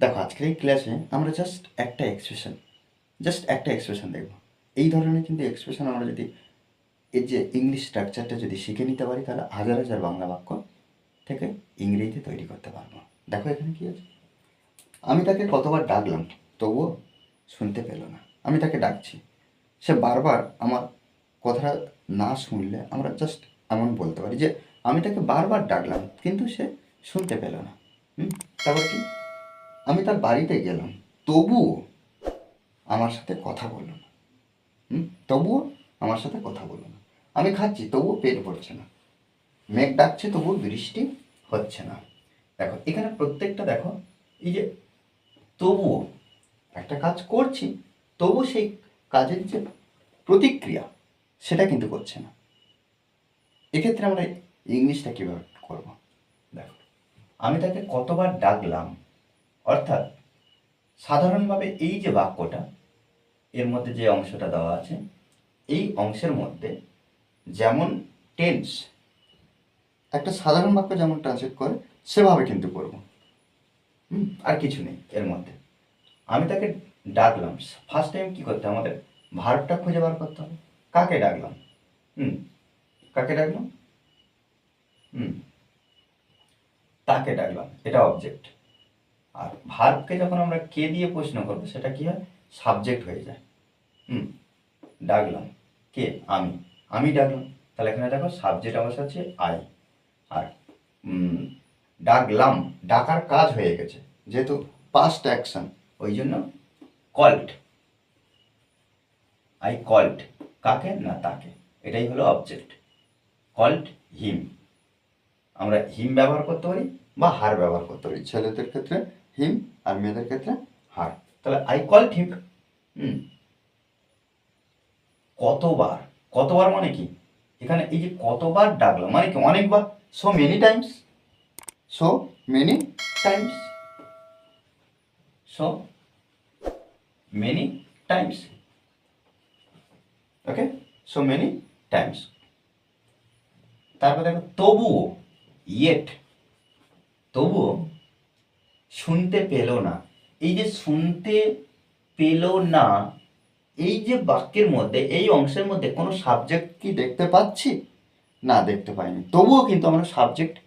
দেখো, আজকের এই ক্লাসে আমরা জাস্ট একটা এক্সপ্রেশন জাস্ট একটা এক্সপ্রেশন দেখব। এই ধরনের কিন্তু এক্সপ্রেশন আমরা যদি এর যে ইংলিশ স্ট্রাকচারটা যদি শিখে নিতে পারি, তাহলে হাজার হাজার বাংলা বাক্য থেকে ইংরেজিতে তৈরি করতে পারব। দেখো এখানে কি আছে? আমি তাকে কতবার ডাকলাম, তবুও শুনতে পেল না। আমি তাকে ডাকছি। সে বারবার আমার কথাটা না শুনলে আমরা জাস্ট এমন বলতে পারি যে, আমি তাকে বারবার ডাকলাম, কিন্তু সে শুনতে পেল না। হুম? তারপর কি? আমি তার বাড়িতে গেলাম, তবুও আমার সাথে কথা বলল না। তবুও আমার সাথে কথা বলল না। আমি খাচ্ছি, তবুও পেট ভরছে না। মেঘ ডাকছে, তবুও বৃষ্টি হচ্ছে না। দেখো, এখানে প্রত্যেকটা দেখো, এই যে তবুও একটা কাজ করছি তবু সেই কাজের যে প্রতিক্রিয়া, সেটা কিন্তু করছে না। এক্ষেত্রে আমরা ইংলিশটা কীভাবে করব? দেখো, আমি তাকে কতবার ডাকলাম অর্থাৎ সাধারণভাবে এই যে বাক্যটা, এর মধ্যে যে অংশটা দেওয়া আছে, এই অংশের মধ্যে যেমন টেন্স একটা সাধারণ বাক্য যেমন ট্রান্সলেট করে, সেভাবে কিন্তু করব। হুম, আর কিছু নেই এর মধ্যে। আমি তাকে ডাকলাম। ফার্স্ট টাইম কী করতে? আমাদের ভার্বটা খুঁজে বার করতে হবে। কাকে ডাকলাম? হুম, কাকে ডাকলাম? হুম, তাকে ডাকলাম। এটা অবজেক্ট আর ভার্বকে যখন আমরা কে দিয়ে প্রশ্ন করব, সেটা কি হয়? সাবজেক্ট হয়ে যায়। হুম? ডাকলাম। কে? আমি। আমি ডাকলাম। তাহলে এখানে দেখো সাবজেক্ট অবস্থা হচ্ছে আই আর ডাকলাম, ডাকার কাজ হয়ে গেছে। যেহেতু পাস্ট অ্যাকশন ওই জন্য কল্ড আই কল্ড কাকে? না, তাকে। এটাই হলো অবজেক্ট কল্ড হিম আমরা হিম ব্যবহার করতে পারি বা হার ব্যবহার করতে পারি। ছেলেদের ক্ষেত্রে হিম আর মেয়েদের ক্ষেত্রে হার তাহলে আই কল হিম হুম, কতবার? কতবার মানে কি? এখানে এই যে কতবার ডাকলাম মানে কি অনেকবার? So many times so many times so many times okay so many times তারপর দেখো, তবুও ইয়েট তবুও শুনতে পেল না। এই যে শুনতে পেল না, এই যে বাক্যের মধ্যে, এই অংশের মধ্যে কোনো সাবজেক্ট কি দেখতে পাচ্ছি? না, দেখতে পাইনি। তবুও কিন্তু আমরা সাবজেক্ট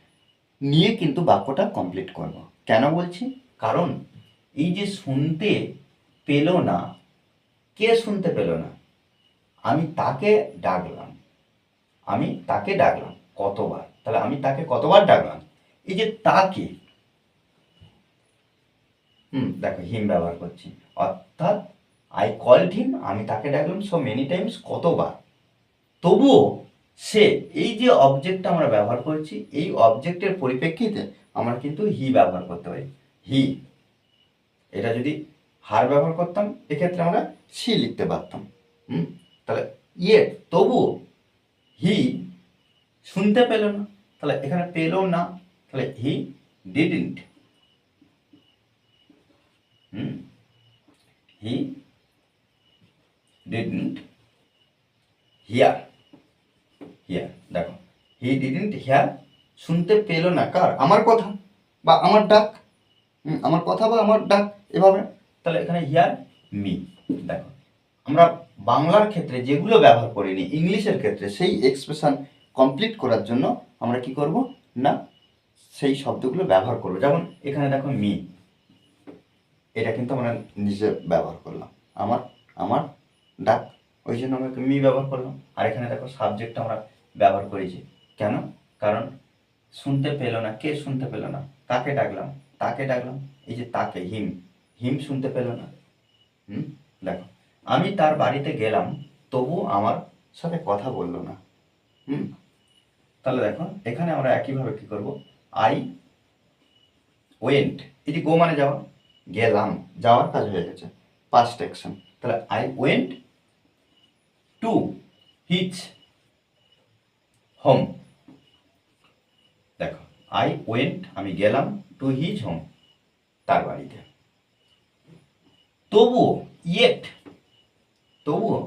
নিয়ে কিন্তু বাক্যটা কমপ্লিট করব। কেন বলছি? কারণ এই যে শুনতে পেল না, কে শুনতে পেল না? আমি তাকে ডাকলাম। আমি তাকে ডাকলাম কতবার? তাহলে আমি তাকে কতবার ডাকলাম? এই যে তাকে হুম, দেখো, হিম ব্যবহার করছি। অর্থাৎ আই কল্ড হিম আমি তাকে ডাকলাম সো মেনি টাইমস কতবার? তবুও, সে, এই যে অবজেক্টটা আমরা ব্যবহার করছি, এই অবজেক্টের পরিপ্রেক্ষিতে আমরা কিন্তু হি ব্যবহার করতে পারি। হি এটা যদি হার ব্যবহার করতাম, এক্ষেত্রে আমরা সি লিখতে পারতাম। হুম, তাহলে ইয়ে তবুও হি শুনতে পেল না। তাহলে, এখানে পেল না। তাহলে he didn't hmm he didn't hear hear দেখো। হি ডিডন্ট হিয়ার শুনতে পেল না। কার? আমার কথা বা আমার ডাক। আমার কথা বা আমার ডাক। এভাবে। তাহলে এখানে হিয়ার মি দেখো। আমরা বাংলার ক্ষেত্রে যেগুলো ব্যবহার করিনি, ইংলিশের ক্ষেত্রে সেই এক্সপ্রেশন কমপ্লিট করার জন্য আমরা কি করব? না, সেই শব্দগুলো ব্যবহার করব। যেমন এখানে দেখো মি এটা কিন্তু আমরা নিজে ব্যবহার করলাম। আমার আমার ডাক, ওই জন্য আমরা মি ব্যবহার করলাম। আর এখানে দেখো সাবজেক্ট আমরা ব্যবহার করেছি। কেন? কারণ শুনতে পেল না। কে শুনতে পেল না? কাকে ডাকলাম? তাকে ডাকলাম। এই যে তাকে, হিম। হিম শুনতে পেল না। হুম? দেখো, আমি তার বাড়িতে গেলাম, তবু আমার সাথে কথা বলল না। হুম? তাহলে দেখো, এখানে আমরা একইভাবে কি করব? আই ওয়েন্ট যে গো মানে যাওয়া। গেলাম, যাওয়ার কাজ হয়ে গেছে। পাস্ট অ্যাকশন তাহলে I went to his home দেখো আই ওয়েন্ট আমি গেলাম টু হিজ হোম তার বাড়িতে। তবুও ইয়েট তবুও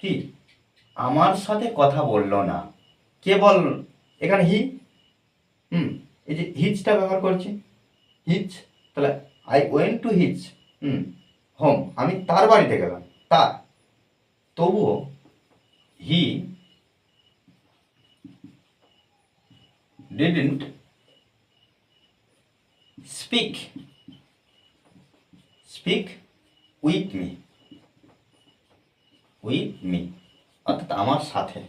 কি? আমার সাথে কথা বলল না। কে বল, এখানে হি হুম, এই যে হিচটা ব্যবহার করছি। হিচ তাহলে I went to his hmm home আমি তার বাড়িতে গেলাম, তার। তবুও he didn't speak speak with me with me অর্থাৎ আমার সাথে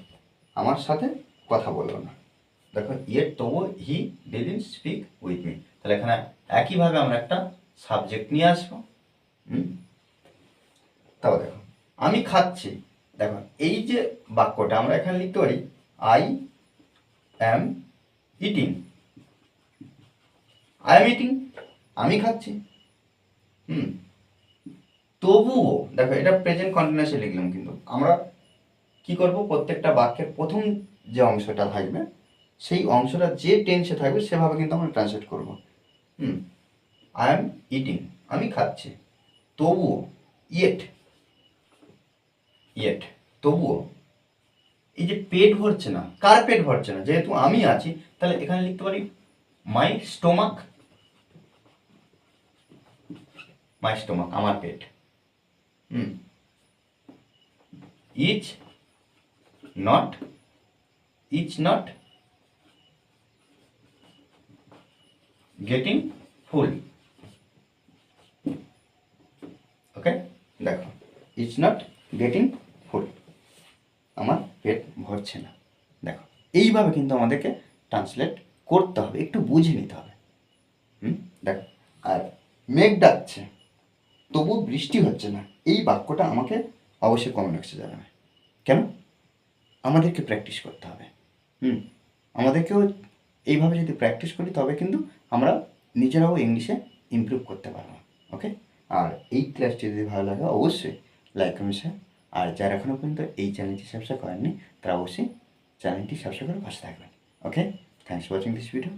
আমার সাথে কথা বলল না। দেখো ইয়ের তবুও he didn't speak with me তাহলে এখানে একইভাবে আমরা একটা সাবজেক্ট নিয়ে আসব। হুম? তাও দেখো, আমি খাচ্ছি। দেখো, এই যে বাক্যটা আমরা এখানে লিখতে পারি I am eating I am eating আমি খাচ্ছি। হুম? তবুও, দেখো, এটা প্রেজেন্ট কন্টিনিউসে লিখলাম কিন্তু, আমরা কি করব? প্রত্যেকটা বাক্যের প্রথম যে অংশটা থাকবে, সেই অংশটা যে টেন্সে থাকবে, সেভাবে কিন্তু আমরা ট্রান্সলেট করব। হুম? আই এম ইটিং আমি খাচ্ছি। তবুও ইয়েট ইয়েট তবুও। এই যে পেট ভরছে না, কার পেট ভরছে না? যেহেতু আমি আছি, তাহলে এখানে লিখতে পারি মাই স্টোমাক মাই স্টোমাক আমার পেট। হুম। Is not is not getting full okay দেখো ইজ নট গেটিং ফুল আমার পেট ভরছে না। দেখো, এইভাবে কিন্তু আমাদেরকে ট্রান্সলেট করতে হবে, একটু বুঝে নিতে হবে। হুম, দেখো, আর মেঘ ডাকছে, তবু বৃষ্টি হচ্ছে না। এই বাক্যটা আমাকে অবশ্যই কমেন্ট বক্সে জানাবে। কেন? আমাদেরকে প্র্যাকটিস করতে হবে। হুম, আমাদেরকেও এইভাবে যদি প্র্যাকটিস করি, তবে কিন্তু আমরা নিজেরাও ইংলিশে ইমপ্রুভ করতে পারব। ওকে আর এই ক্লাসটি যদি ভালো লাগে, অবশ্যই লাইক কমেন্ট শেয়ার আর যারা এখনও পর্যন্ত এই চ্যানেলটি সাবস্ক্রাইব করেননি, তারা অবশ্যই চ্যানেলটি সাবস্ক্রাইব করে পাশে থাকবেন। Okay thanks for watching this video